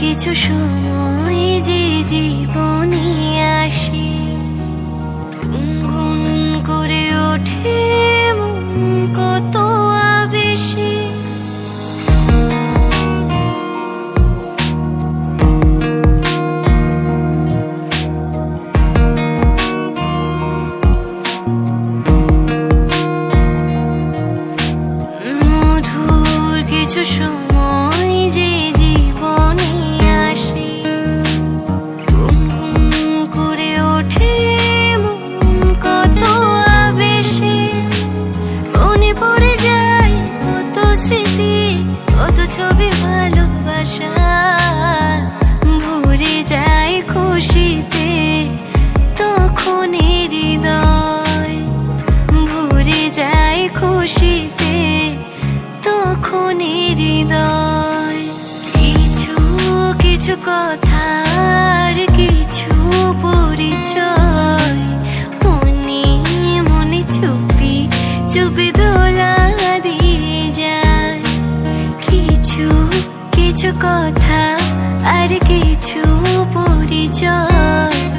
কিছু সময় যে জীবনে আসে গুনগুন করে ওঠে কত আবেশে। মধুর কিছু সময় ছবি ভালোবাসা। ভরে যায় খুশিতে তখন হৃদয়। ভরে যায় খুশিতে তখন হৃদয়। কিছু কিছু কথার কিছু পরিচয়। কিছু কথা আর কিছু পরিচয়।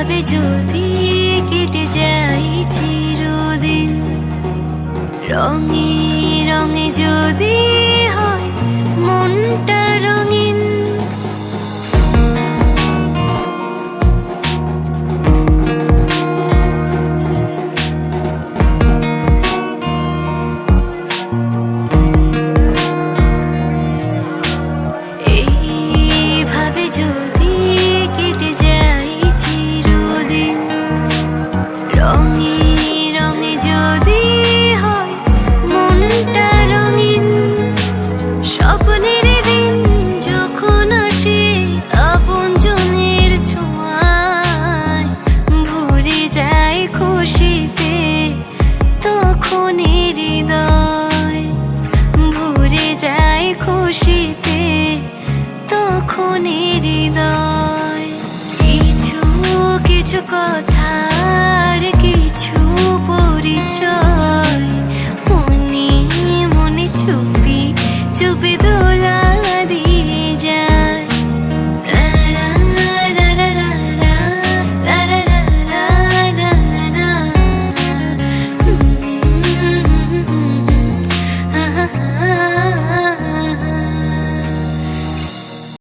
এইভাবে যদি কেটে যাই চিরদিন রঙে রঙে যদি হয় মনটা রঙিন। কিছু কিছু কথার কিছু পরিচয়।